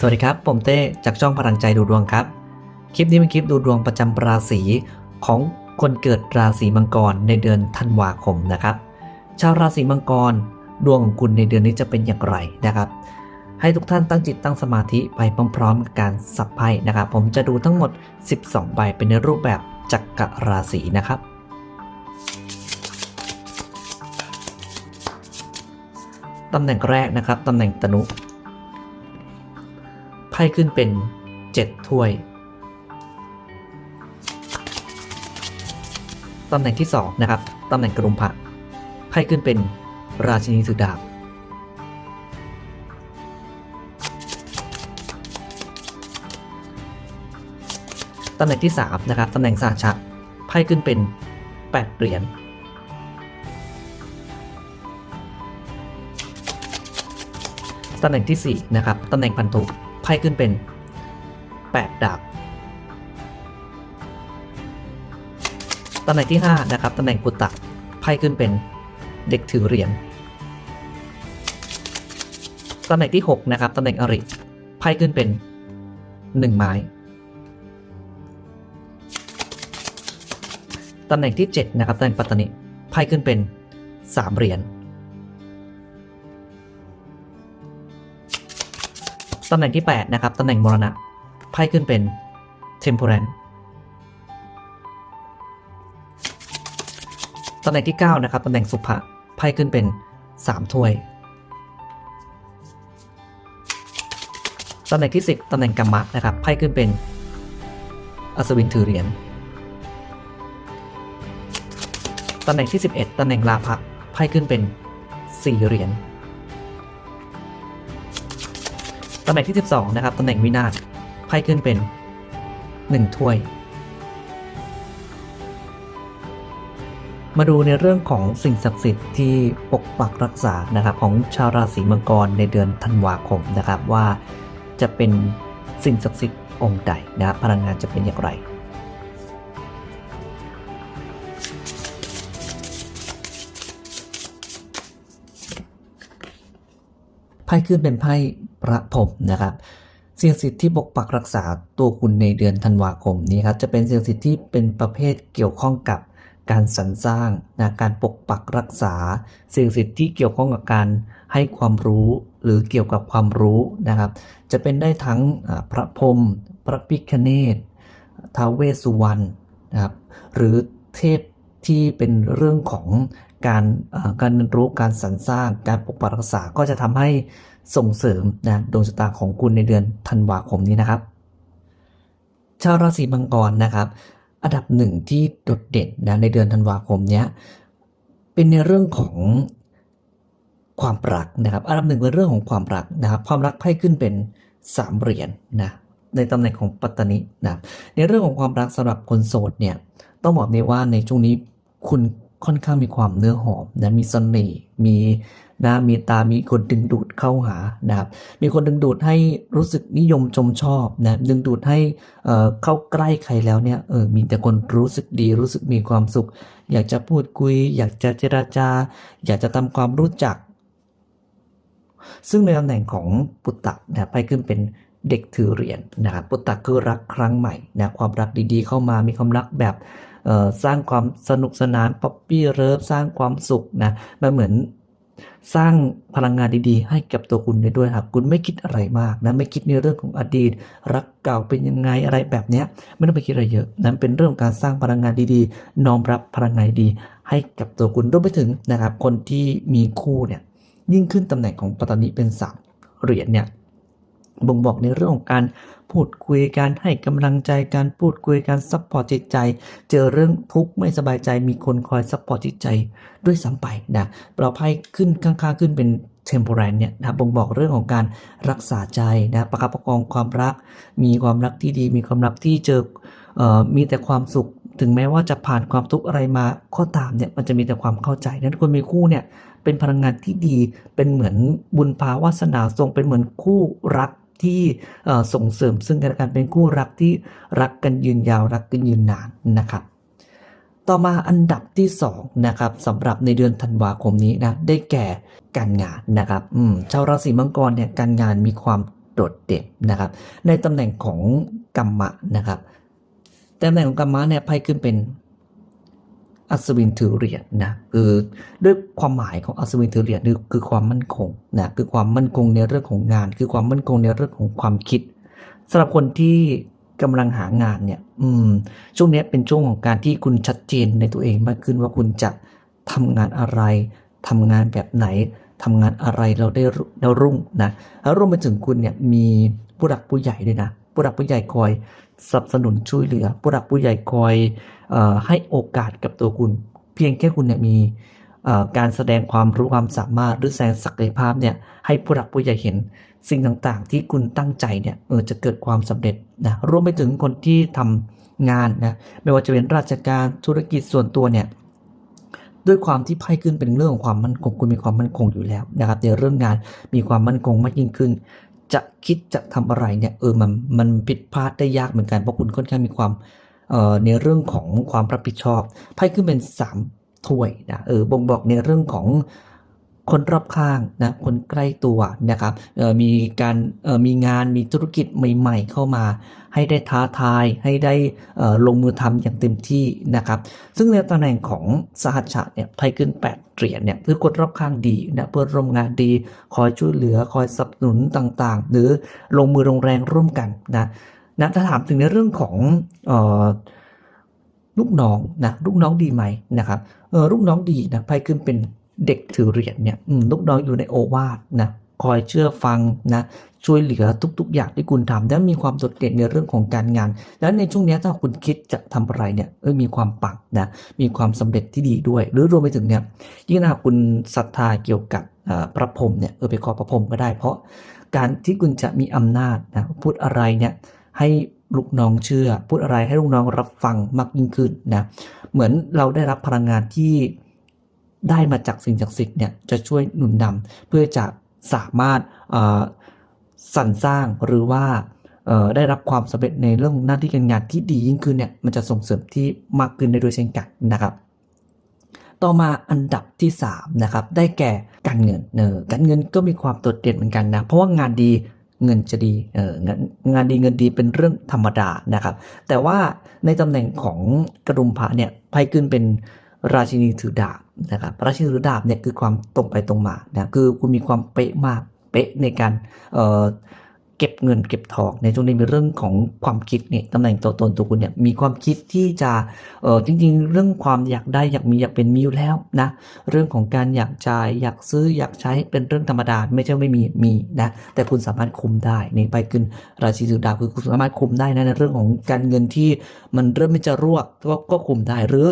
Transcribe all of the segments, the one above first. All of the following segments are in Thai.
สวัสดีครับ ผมเต้จากช่องพลังใจดูดวงครับ คลิปนี้เป็นคลิปดูดวงประจำราศีของคนเกิดราศีมังกรในเดือนธันวาคมนะครับ ชาวราศีมังกรดวงของคุณในเดือนนี้จะเป็นอย่างไรนะครับ ให้ทุกท่านตั้งจิตตั้งสมาธิไปพร้อมๆกับการสับไพ่นะครับ ผมจะดูทั้งหมด 12 ใบเป็นในรูปแบบจักรราศีนะครับตำแหน่งแรกนะครับตำแหน่งตนุ พ่ขึ้นเป็น7ถ้วย ตำแหน่งที่2นะครับ ตำแหน่งกรุมพระไพ่ขึ้นเป็นราชินีถือดาบ ตำแหน่งที่3นะครับ ตำแหน่งสาชะไพ่ขึ้นเป็น8เหรียญตำแหน่งที่ 4 นะครับ ตำแหน่งพันธุ ไพ่ขึ้นเป็น 8 ดาบตำแหน่งที่ 5 นะครับ ตำแหน่งกุตตะไพ่ขึ้นเป็นเด็กถือเหรียญตำแหน่งที่ 6 นะครับ ตำแหน่งอริไพ่ขึ้นเป็น 1 ไม้ ตำแหน่งที่ 7 นะครับ ตำแหน่งปัตตานิไพ่ขึ้นเป็น 3 เหรียญ ตำแหน่งที่ 8 นะครับ ตำแหน่งมรณะ ไพ่ขึ้นเป็น temperance ตำแหน่งที่ 9 นะครับ ตำแหน่งสุภะไพ่ขึ้นเป็น 3 ถ้วย ตำแหน่งที่ 10 ตำแหน่งกรรมะนะครับ ไพ่ขึ้นเป็น อัศวินถือเหรียญ ตำแหน่งที่ 11 ตำแหน่งลาภะไพ่ขึ้นเป็น 4 เหรียญ ตำแหน่งที่ 12 นะครับ ตำแหน่งวินาศไพ่ขึ้นเป็น 1 ถ้วย มาดูในเรื่องของสิ่งศักดิ์สิทธิ์ที่ปกปักรักษานะครับ ของชาวราศีมังกรในเดือนธันวาคมนะครับว่าจะเป็นสิ่งศักดิ์สิทธิ์องค์ใดนะครับพลังงานจะเป็นอย่างไร ไพ่ขึ้นเป็นไพ่ประพรมนะครับสิ่งศักดิ์สิทธิ์ที่ปกปักรักษาตัวคุณในเดือนธันวาคมนี้ครับจะเป็นสิ่งศักดิ์สิทธิ์ที่เป็นประเภทเกี่ยวข้องกับการสรรสร้างนะการปกปักรักษา สิ่งศักดิ์สิทธิ์ที่เกี่ยวข้องกับการให้ความรู้หรือเกี่ยวกับความรู้นะครับ จะเป็นได้ทั้งพระพรมพระพิคเนตท้าวเวสสุวรรณนะครับหรือเทพ ที่เป็นเรื่องของการการเรียนรู้การสรรสร้างการปกปักรักษาก็จะทำให้ส่งเสริมนะดวงชะตาของคุณในเดือนธันวาคมนี้นะครับ ชาวราศีมังกรนะครับ อันดับหนึ่งที่โดดเด่นนะในเดือนธันวาคมเนี้ยเป็นในเรื่องของความรักนะครับ อันดับหนึ่งเป็นเรื่องของความรักนะครับ ความรักไพ่ขึ้นเป็นสามเหรียญนะในตำแหน่งของปัตตานินะในเรื่องของความรักสำหรับคนโสดเนี่ยต้องบอกเลยว่าในช่วงนี้ คุณค่อนข้างมีความเนื้อหอมนะมีเสน่ห์มีนะมีตามีคนดึงดูดเข้าหานะครับมีคนดึงดูดให้รู้สึกนิยมชมชอบนะดึงดูดให้เอ่อเข้าใกล้ใครแล้วเนี่ยเออมีแต่คนรู้สึกดีรู้สึกมีความสุข อยากจะพูดคุย อยากจะเจราจา อยากจะทำความรู้จัก ซึ่งในตำแหน่งของปุตตะนะไปขึ้นเป็นเด็กถือเหรียญนะครับปุตตะคือรักครั้งใหม่นะความรักดีๆ เข้ามามีความรักแบบ สร้างความสนุกสนานป๊อปปี้เลิฟสร้างความสุขนะมันเหมือนสร้างพลังงานดีๆ ให้กับตัวคุณได้ด้วยครับคุณไม่คิดอะไรมากนะไม่คิดในเรื่องของอดีต รักเก่าเป็นยังไงอะไรแบบเนี้ยไม่ต้องไปคิดอะไรเยอะนั้นเป็นเรื่องของการสร้างพลังงานดีๆน้อมรับพลังงานดีให้กับตัวคุณรวมไปถึงนะครับ คนที่มีคู่เนี่ยยิ่งขึ้นตำแหน่งของปัตตานีเป็นสามเหรียญเนี่ยบ่งบอกในเรื่องของการ พูดคุยการให้กำลังใจการพูดคุยการซัพพอร์ตจิตใจ เจอเรื่องทุกข์ไม่สบายใจมีคนคอยซัพพอร์ตจิตใจด้วยซ้ำไปนะเราไพ่ขึ้นข้างๆขึ้นเป็น temperance เนี่ยนะบ่งบอกเรื่องของการรักษาใจนะประคับประคองความรัก มีความรักที่ดี มีความรักที่เจอเอ่อมีแต่ความสุข ถึงแม้ว่าจะผ่านความทุกข์อะไรมาก็ตามเนี่ยมันจะมีแต่ความเข้าใจนั้นคนมีคู่เนี่ยเป็นพลังงานที่ดีเป็นเหมือนบุญภาวาสนาทรงเป็นเหมือนคู่รัก ที่ส่งเสริมซึ่งกันและกันเป็นคู่รักที่รักกันยืนยาวรักกันยืนนานนะครับ ต่อมาอันดับที่2นะครับสำหรับในเดือนธันวาคมนี้นะได้แก่การงานนะครับอืมชาวราศีมังกรเนี่ยการงานมีความโดดเด่นนะครับ ในตำแหน่งของกรรมะนะครับตำแหน่งของกรรมะเนี่ยไพ่ขึ้นเป็น อัศวินถือเหรียญนะคือด้วยความหมายของอัศวินถือเหรียญคือคือความมั่นคงนะคือความมั่นคงในเรื่องของงาน คือความมั่นคงในเรื่องของความคิดสำหรับคนที่กำลังหางานเนี่ย อืม ช่วงนี้เป็นช่วงของการที่คุณชัดเจนในตัวเองมากขึ้นว่าคุณจะทำงานอะไรทำงานแบบไหนทำงานอะไรเราได้เรารุ่งนะแล้วรวมไปถึงคุณเนี่ยมีผู้หลักผู้ใหญ่ด้วยนะ ผู้หลักผู้ใหญ่คอยสนับสนุนช่วยเหลือ ผู้หลักผู้ใหญ่คอยออให้โอกาสกับตัวคุณ เพียงแค่คุณเนี่ยมีการแสดงความรู้ความสามารถหรือแสดงศักยภาพเนี่ยให้ผู้หลักผู้ใหญ่เห็น สิ่งต่างๆ ที่คุณตั้งใจเนี่ยเออจะเกิดความสำเร็จนะรวมไปถึงคนที่ทำงานนะไม่ว่าจะเป็นราชการธุรกิจส่วนตัวเนี่ยด้วยความที่ไพ่ขึ้นเป็นเรื่องของความมั่นคงคุณมีความมั่นคงอยู่แล้วนะครับในเรื่องงานมีความมั่นคงมากยิ่งขึ้น จะคิดจะทำอะไรเนี่ยเออมันมันผิดพลาดได้ยากเหมือนกันเพราะคุณค่อนข้างมีความเอ่อในเรื่องของความรับผิดชอบไพ่ขึ้นเป็นสามถ้วยนะเออบ่งบอกในเรื่องของ คนรอบข้างนะคนใกล้ตัวนะครับมีการมีงานมีธุรกิจใหม่ ๆ เข้ามา ให้ได้ท้าทายให้ได้ลงมือทำอย่างเต็มที่นะครับ ซึ่งในตำแหน่งของสหัชชะเนี่ยไพ่ขึ้น 8เหรียญเนี่ยคือคนรอบข้างดีนะเพื่อนร่วมงานดี คอยช่วยเหลือคอยสนับสนุนต่างๆ หรือลงมือลงแรงร่วมกันนะนะถ้าถามถึงในเรื่องของออลูกน้องนะลูกน้องดีไหมนะครับเออลูกน้องดีนะไพ่ขึ้นเป็น เด็กถือเหรียญเนี่ยลูกน้องอยู่ในโอวาทนะคอยเชื่อฟังนะช่วยเหลือทุก ๆ อย่างที่คุณทำและมีความโดดเด่นในเรื่องของการงาน แล้วในช่วงนี้ถ้าคุณคิดจะทำอะไรเนี่ยมีความปังนะมีความสำเร็จที่ดีด้วย หรือรวมไปถึงเนี่ยยิ่งถ้าคุณศรัทธาเกี่ยวกับพระพรหมเนี่ยเออไปขอพระพรหมก็ได้ เพราะการที่คุณจะมีอำนาจนะพูดอะไรเนี่ยให้ลูกน้องเชื่อ พูดอะไรให้ลูกน้องรับฟังมากยิ่งขึ้นนะเหมือนเราได้รับพลังงานที่ ได้มาจากสิ่งศักดิ์สิทธิ์เนี่ยจะช่วยหนุนนำเพื่อจะสามารถสรรสร้างหรือว่าได้รับความสำเร็จในเรื่องหน้าที่การงานที่ดียิ่งขึ้นเนี่ยมันจะส่งเสริมที่มากขึ้นได้ด้วยเช่นกันนะครับ ต่อมาอันดับที่3นะครับได้แก่การเงินเออการเงินก็มีความโดดเด่นเหมือนกันนะเพราะว่างานดีเงินจะดีเอองานงานดีเงินดีเป็นเรื่องธรรมดานะครับ แต่ว่าในตำแหน่งของกระดุมพระเนี่ยไพ่ขึ้นเป็น ราชินีถือดาบนะครับราชินีถือดาบเนี่ยคือความตรงไปตรงมานะคือคุณมีความเป๊ะมากเป๊ะในการเอ่อเก็บเงินเก็บทองในช่วงนี้เป็นเรื่องของความคิดเนี่ยตำแหน่งตัวตนตัวคุณเนี่ยมีความคิดที่จะเออจริง ๆ เรื่องความอยากได้อยากมีอยากเป็นมีอยู่แล้วนะเรื่องของการอยากจ่ายอยากซื้ออยากใช้เป็นเรื่องธรรมดาไม่ใช่ไม่มีมีนะแต่คุณสามารถคุมได้นี่ไปขึ้นราศีสุดาคือคุณสามารถคุมได้นะในเรื่องของการเงินที่มันเริ่มไม่จะรั่วก็ก็คุมได้หรือ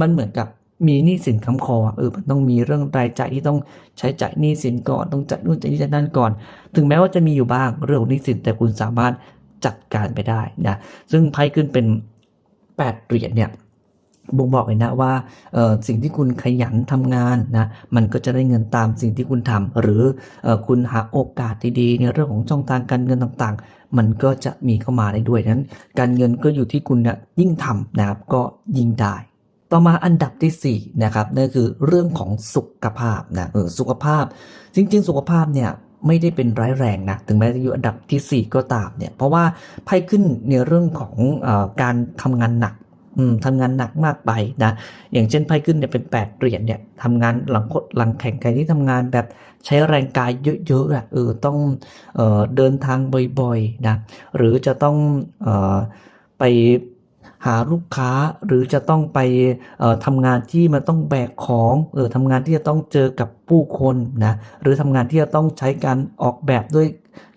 มันเหมือนกับ มีหนี้สินค้ำคอเออมันต้องมีเรื่องรายจ่ายที่ต้องใช้จ่ายหนี้สินก่อนต้องจัดนู่นจัดนี่จัดนั่นก่อน ถึงแม้ว่าจะมีอยู่บ้างเรื่องหนี้สินแต่คุณสามารถจัดการไปได้นะซึ่งไพ่ขึ้นเป็น8เหรียญเนี่ยบ่งบอกเลยนะว่าสิ่งที่คุณขยันทำงานนะมันก็จะได้เงินตามสิ่งที่คุณทำหรืออคุณหาโอกาสดีๆในเรื่องของช่องทางการเงินต่างๆ มันก็จะมีเข้ามาได้ด้วยนั้น การเงินก็อยู่ที่คุณนี่ยยิ่งทำนะครับก็ยิ่งได้ ต่อมาอันดับที่4นะครับนั่นคือเรื่องของสุขภาพนะเออสุขภาพ จริง ๆ สุขภาพเนี่ยไม่ได้เป็นร้ายแรงนะถึงแม้จะอยู่อันดับทีสี่4 ก็ตามเนี่ยเพราะว่าไพ่ขึ้นในเรื่องของอการทำงานหนักทำงานหนักมากไปนะอย่างเช่นไพ่ขึ้นเนี่ยเป็น 8เหรียญเนี่ยทำงานหลังคดหลังแข่งใครที่ทำงานแบบใช้แรงกายเยอะๆอะเออต้องเออเดินทางบ่อยๆนะหรือจะต้องออไป หาลูกค้าหรือจะต้องไปทำงานที่มันต้องแบกของเออทำงานที่จะต้องเจอกับผู้คนนะหรือทำงานที่จะต้องใช้การออกแบบด้วย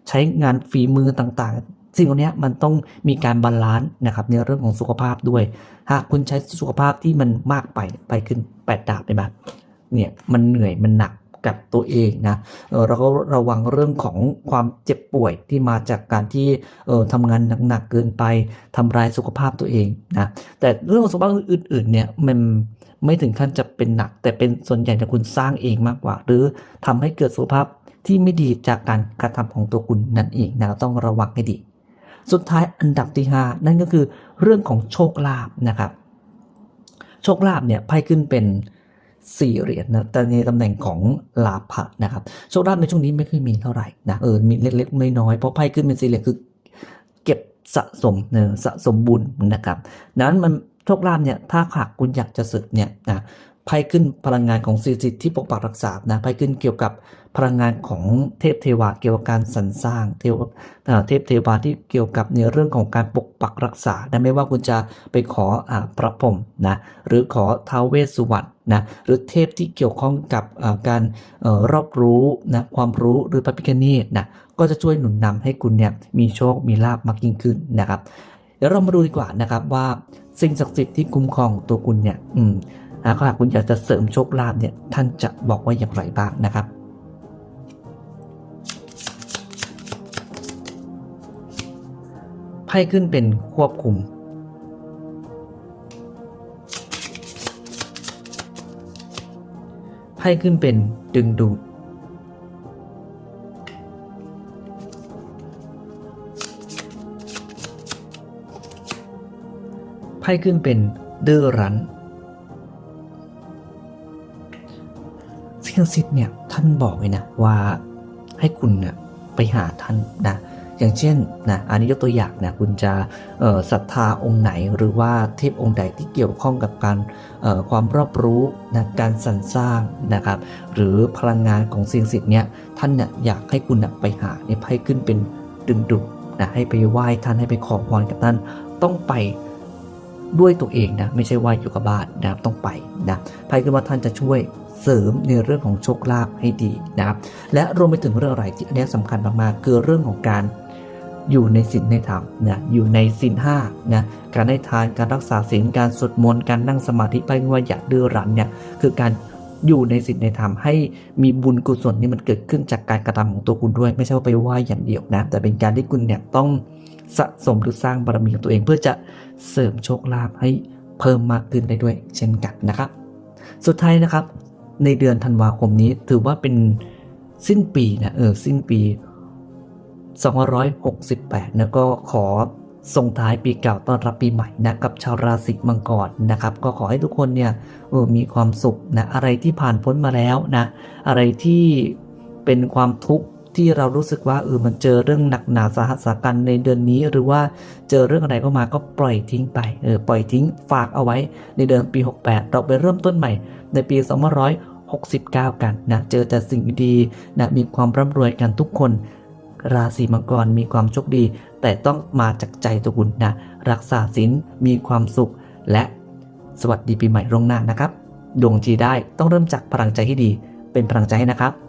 ใช้งานฝีมือต่างๆ สิ่งเหล่านี้มันต้องมีการบาลานซ์นะครับในเรื่องของสุขภาพด้วย หากคุณใช้สุขภาพที่มันมากไปไปขึ้นแปดดาบไปบ้างเนี่ยมันเหนื่อยมันหนัก กับตัวเองนะเราก็ระวังเรื่องของความเจ็บป่วยที่มาจากการที่เทำงานหนักๆเกินไปทำลายสุขภาพตัวเองนะแต่เรื่องของสุขภาพอื่นๆเนี่ยมันไม่ถึงขั้นจะเป็นหนัก แต่เป็นส่วนใหญ่จะคุณสร้างเองมากกว่า หรือทำให้เกิดสุขภาพที่ไม่ดีจากการกระทำของตัวคุณนั่นเองนะต้องระวังให้ดี สุดท้ายอันดับที่ 5 นั่นก็คือเรื่องของโชคลาภนะครับ โชคลาภเนี่ยไพ่ขึ้นเป็น สี่เหรียญนะแต่ในตำแหน่งของลาภะนะครับโชคลาภในช่วงนี้ไม่ค่อยมีเท่าไหร่นะเออมีเล็กๆน้อยๆเพราะไพ่ขึ้นเป็นสี่เหรียญคือเก็บสะสมเนอสะสมบุญนะครับดังนั้นมันโชคลาภเนี่ยถ้าหากคุณอยากจะเสริมเนี่ยนะ ไพ่ขึ้นพลังงานของสิ่งศักดิ์สิทธิ์ที่ปกปักรักษานะไพ่ขึ้นเกี่ยวกับพลังงานของเทพเทวาเกี่ยวกับการสรรสร้างเทวเทพเทวาที่เกี่ยวกับในเรื่องของการปกปักรักษานะไม่ว่าคุณจะไปขออพระพรหมนะหรือขอท้าวเวสสุวรรณนะหรือเทพที่เกี่ยวข้องกับการรอบรู้นะความรู้หรือพระพิฆเนศนะก็จะช่วยหนุนนำให้คุณเนี่ยมีโชคมีลาภมากยิ่งขึ้นนะครับเดี๋ยวเรามาดูดีกว่านะครับว่าสิ่งศักดิ์สิทธิ์ที่คุ้มครองตัวคุณเนี่ยอืม หากหากคุณอยากจะเสริมโชคลาภเนี่ยท่านจะบอกว่าอย่างไรบ้างนะครับไพ่ขึ้นเป็นควบคุม ไพ่ขึ้นเป็นดึงดูดไพ่ขึ้นเป็นดื้อรั้น สิ่งศักดิ์สิทธิ์เนี่ยท่านบอกไว้นะว่าให้คุณนะไปหาท่านนะอย่างเช่นนะอันนี้ยกตัวอย่างนะคุณจะศรัทธาองค์ไหนหรือว่าเทพองค์ใดที่เกี่ยวข้องกับการความรอบรู้นะการสรรสร้างนะครับ หรือพลังงานของสิ่งศิษย์เนี่ยท่านเนี่ยอยากให้คุณนะไปหาเนี่ยไพ่ขึ้นเป็นดึงดูดนะให้ไปไหว้ท่านให้ไปขอพรกับท่านต้องไปด้วยตัวเองนะไม่ใช่ว่าอยู่กับบ้านนะครับต้องไปนะไพ่ขึ้นว่าท่านจะช่วย เสริมในเรื่องของโชคลาภให้ดีนะครับและรวมไปถึงเรื่องอะไรที่อันนี้สำคัญมากๆคือเรื่องของการอยู่ในศีลในธรรมนะอยู่ในศีลห้านะการให้ทานการรักษาศีลการสวดมนต์การนั่งสมาธิไปว่าอย่าดื้อรั้นเนี่ยคือการอยู่ในศีลในธรรมให้มีบุญกุศลนี่มันเกิดขึ้นจากการกระทำของตัวคุณด้วย ไม่ใช่ว่าไปไหว้อย่างเดียวนะแต่เป็นการที่คุณเนี่ยต้องสะสมหรือสร้างบารมีของตัวเองเพื่อจะเสริมโชคลาภให้เพิ่มมากขึ้นได้ด้วยเช่นกันนะครับ สุดท้ายนะครับ ในเดือนธันวาคมนี้ ถือว่าเป็นสิ้นปีนะเออสิ้นปี2568แล้วก็ขอส่งท้ายปีเก่าต้อนรับปีใหม่นะกับชาวราศีมังกรนะครับ ก็ขอให้ทุกคนเนี่ยเออมีความสุขนะอะไรที่ผ่านพ้นมาแล้วนะอะไรที่เป็นความทุกข์ที่เรารู้สึกว่าเออมันเจอเรื่องหนักหนาสาหัสกันในเดือนนี้ หรือว่าเจอเรื่องอะไรเข้ามาก็ปล่อยทิ้งไปเออปล่อยทิ้งฝากเอาไว้ในเดือนปี 68 เราไปเริ่มต้นใหม่ในปี 69 กันนะเจอแต่สิ่งดีนะมีความร่ำรวยกันทุกคน ราศีมังกรมีความโชคดี แต่ต้องมาจากใจตัวคุณนะรักษาศีลมีความสุข และสวัสดีปีใหม่ร่วงหน้านะครับดวงจีได้ต้องเริ่มจากพลังใจที่ดี เป็นพลังใจให้นะครับ